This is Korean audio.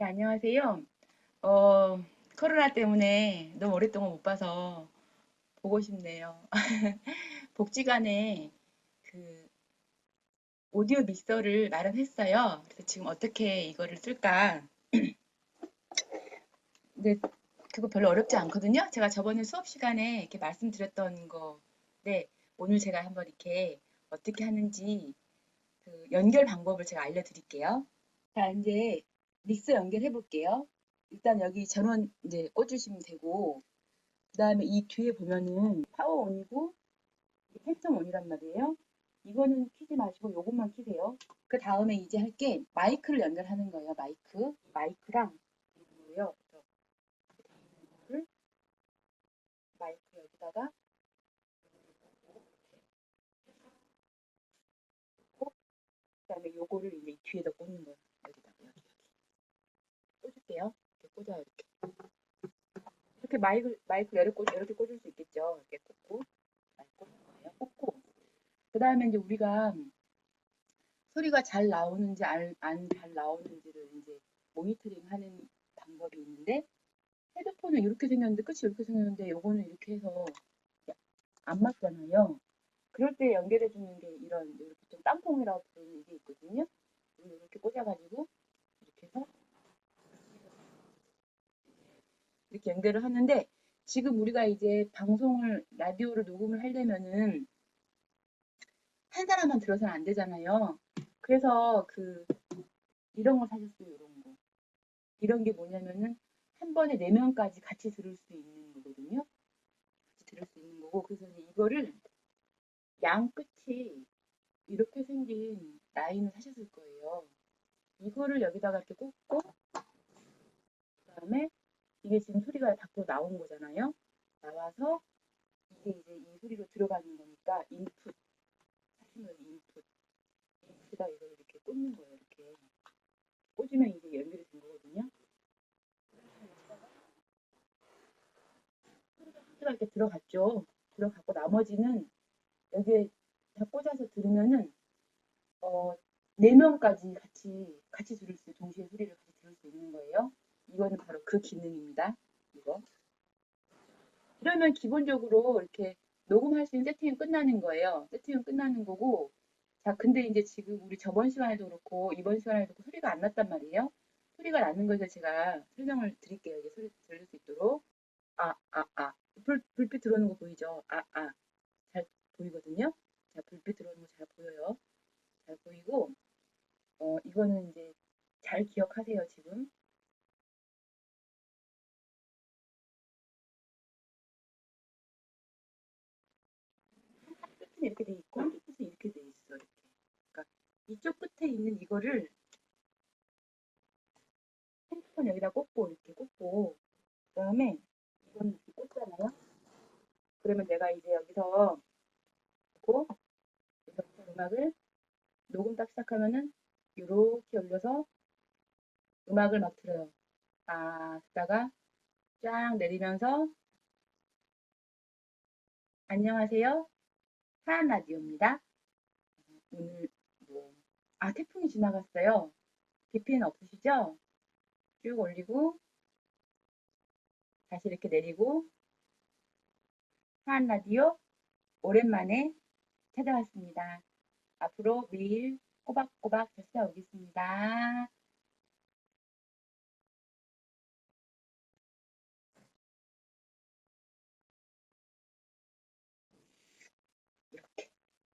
네, 안녕하세요. 어, 코로나 때문에 너무 오랫동안 못 봐서 보고 싶네요. 복지관에 그 오디오 믹서를 마련했어요. 그래서 지금 어떻게 이거를 쓸까? 근데 그거 별로 어렵지 않거든요. 제가 저번에 수업 시간에 이렇게 말씀드렸던 거인데 오늘 제가 한번 이렇게 어떻게 하는지 그 연결 방법을 제가 알려드릴게요. 자, 이제 믹서 연결해 볼게요. 일단 여기 전원 이제 꽂으시면 되고, 그 다음에 이 뒤에 보면은 파워 온이고, 팬텀 온이란 말이에요. 이거는 키지 마시고 요것만 키세요. 그 다음에 이제 할 게 마이크를 연결하는 거예요. 마이크. 마이크랑 이거요. 마이크 여기다가 그 다음에 요거를 이제 이 뒤에다 꽂는 거예요. 꽂을게요. 이렇게 꽂아요 이렇게. 이렇게 마이크 마이크 이렇게 꽂 이렇게 꽂을 수 있겠죠. 이렇게 꽂고 꽂는 거예요. 꽂고 그 다음에 이제 우리가 소리가 잘 나오는지 안 잘 나오는지를 이제 모니터링 하는 방법이 있는데 헤드폰은 이렇게 생겼는데 끝이 이렇게 생겼는데 요거는 이렇게 해서 안 맞잖아요. 그럴 때 연결해 주는 게 이런 여기 보통 땅콩이라고 부르는 이게 있거든요. 이렇게 꽂아가지고 이렇게 해서 이렇게 연결을 하는데 지금 우리가 이제 방송을 라디오를 녹음을 하려면은 한 사람만 들어서는 안 되잖아요. 그래서 그 이런 거 사셨어요. 이런 거. 이런 게 뭐냐면은 한 번에 네 명까지 같이 들을 수 있는 거거든요. 같이 들을 수 있는 거고 그래서 이거를 양 끝이 이렇게 생긴 라인을 사셨을 거예요. 이거를 여기다가 이렇게 꽂고 그다음에 이게 지금 소리가 밖으로 나온 거잖아요. 나와서 이게 이제 이 소리로 들어가는 거니까 인풋 하시면 인풋 인풋에다 이걸 이렇게 꽂는 거예요. 이렇게 꽂으면 이게 연결이 된 거거든요. 소리가 이렇게 들어갔죠. 들어갔고 나머지는 여기에 다 꽂아서 들으면은 어, 네 명까지 같이 같이 들을 수 동시에 소리를 같이 들을 수 있는 거예요. 이거는 바로 그 기능입니다. 이거. 이러면 기본적으로 이렇게 녹음할 수 있는 세팅은 끝나는 거예요. 세팅은 끝나는 거고 자 근데 이제 지금 우리 저번 시간에도 그렇고 이번 시간에도 그렇고 소리가 안 났단 말이에요. 소리가 나는 것을 제가 설명을 드릴게요. 이게 소리 들릴 수 있도록 아 아, 아. 불, 불빛 들어오는 거 보이죠? 아, 아. 잘 보이거든요? 자, 불빛 들어오는 거 잘 보여요. 잘 보이고, 어, 이거는 이제 잘 기억하세요, 지금. 끝은 이렇게 돼 있고, 한 끝은 이렇게 돼 있어, 이렇게. 그러니까 이쪽 끝에 있는 이거를 핸드폰 여기다 꽂고, 이렇게 꽂고, 그 다음에 이거는 이렇게 꽂잖아요. 그러면 내가 이제 여기서 고 여기서 음악을 녹음 딱 시작하면은 이렇게 올려서 음악을 막 틀어요. 아, 듣다가 쫙 내리면서 안녕하세요. 하얀 라디오입니다. 오늘 뭐, 아, 태풍이 지나갔어요. 비피는 없으시죠? 쭉 올리고 다시 이렇게 내리고 하얀 라디오 오랜만에 찾아왔습니다. 앞으로 매일 꼬박꼬박 찾아오겠습니다.